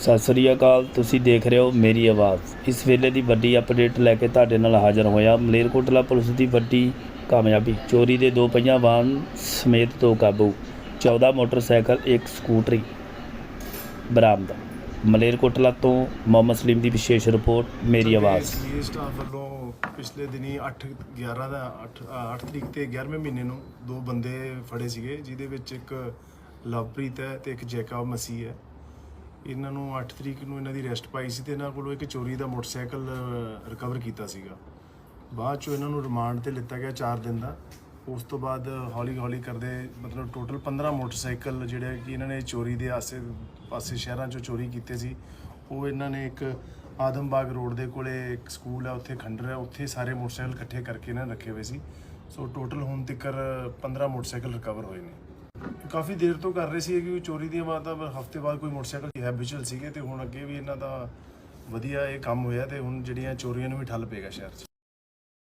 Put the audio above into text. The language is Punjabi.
ਸਤਿ ਸ੍ਰੀ ਅਕਾਲ ਤੁਸੀਂ ਦੇਖ ਰਹੇ ਹੋ ਮੇਰੀ ਆਵਾਜ਼। ਇਸ ਵੇਲੇ ਦੀ ਵੱਡੀ ਅਪਡੇਟ ਲੈ ਕੇ ਤੁਹਾਡੇ ਨਾਲ ਹਾਜ਼ਰ ਹੋਇਆ ਮਲੇਰਕੋਟਲਾ ਪੁਲਿਸ ਦੀ ਵੱਡੀ ਕਾਮਯਾਬੀ। ਚੋਰੀ ਦੇ ਦੋ ਪਹੀਆਂ ਵਾਹਨ ਸਮੇਤ ਦੋ ਕਾਬੂ 14 ਮੋਟਰਸਾਈਕਲ ਇੱਕ ਸਕੂਟਰੀ ਬਰਾਮਦ। ਮਲੇਰਕੋਟਲਾ ਤੋਂ ਮੁਹੰਮਦ ਸਲੀਮ ਦੀ ਵਿਸ਼ੇਸ਼ ਰਿਪੋਰਟ ਮੇਰੀ ਆਵਾਜ਼। ਸਟਾਫ ਵੱਲੋਂ ਪਿਛਲੇ ਦਿਨੀ 8 11 ਦਾ 8 8 ਤਰੀਕ ਤੇ 11ਵੇਂ ਮਹੀਨੇ ਨੂੰ ਦੋ ਬੰਦੇ ਫੜੇ ਸੀਗੇ ਜਿਹਦੇ ਵਿੱਚ ਇੱਕ ਲਵਪ੍ਰੀਤ ਹੈ ਤੇ ਇੱਕ ਜੈਕਬ ਮਸੀਹ ਹੈ। ਇਹਨਾਂ ਨੂੰ 8 ਤਰੀਕ ਨੂੰ ਇਹਨਾਂ ਦੀ ਰੈਸਟ ਪਾਈ ਸੀ ਤੇ ਇਹਨਾਂ ਕੋਲੋਂ ਇੱਕ ਚੋਰੀ ਦਾ ਮੋਟਰਸਾਈਕਲ ਰਿਕਵਰ ਕੀਤਾ ਸੀਗਾ। ਬਾਅਦ ਚੋਂ ਇਹਨਾਂ ਨੂੰ ਰਿਮਾਂਡ ਤੇ ਲਿੱਤਾ ਗਿਆ 4 ਦਿਨ ਦਾ। ਉਸ ਤੋਂ ਬਾਅਦ ਹੌਲੀ ਹੌਲੀ ਕਰਦੇ, ਮਤਲਬ ਟੋਟਲ 15 ਮੋਟਰਸਾਈਕਲ ਜਿਹੜੇ ਕਿ ਇਹਨਾਂ ਨੇ ਚੋਰੀ ਦੇ ਆਸੇ, ਪਾਸੇ ਸ਼ਹਿਰਾਂ 'ਚੋਂ ਚੋਰੀ ਕੀਤੇ ਸੀ, ਉਹ ਇਹਨਾਂ ਨੇ ਇੱਕ ਆਦਮਬਾਗ ਰੋਡ ਦੇ ਕੋਲੇ ਇੱਕ ਸਕੂਲ ਹੈ ਉੱਥੇ ਖੰਡਰ ਹੈ ਉੱਥੇ ਸਾਰੇ ਮੋਟਰਸਾਈਕਲ ਇਕੱਠੇ ਕਰਕੇ ਇਹਨਾਂ ਨੇ ਰੱਖੇ ਹੋਏ ਸੀ। ਸੋ ਟੋਟਲ ਹੁਣ ਤੱਕ 15 ਮੋਟਰਸਾਈਕਲ ਰਿਕਵਰ ਹੋਏ ਨੇ। ਕਾਫੀ ਦੇਰ ਤੋਂ ਕਰ ਰਹੇ ਸੀ ਕਿ ਚੋਰੀ ਦੀਆਂ ਮਤਲਬ ਹਫ਼ਤੇ ਬਾਅਦ ਕੋਈ ਮੋਟਰਸਾਈਕਲ ਹੈਬਿਚੁਅਲ ਸੀਗੇ ਤੇ ਹੁਣ ਅੱਗੇ ਵੀ ਇਹਨਾਂ ਦਾ ਵਧੀਆ ਇਹ ਕੰਮ ਹੋਇਆ ਤੇ ਹੁਣ ਜਿਹੜੀਆਂ ਚੋਰੀਆਂ ਨੂੰ ਵੀ ਠੱਲ ਪਏਗਾ ਸ਼ਹਿਰ 'ਚ।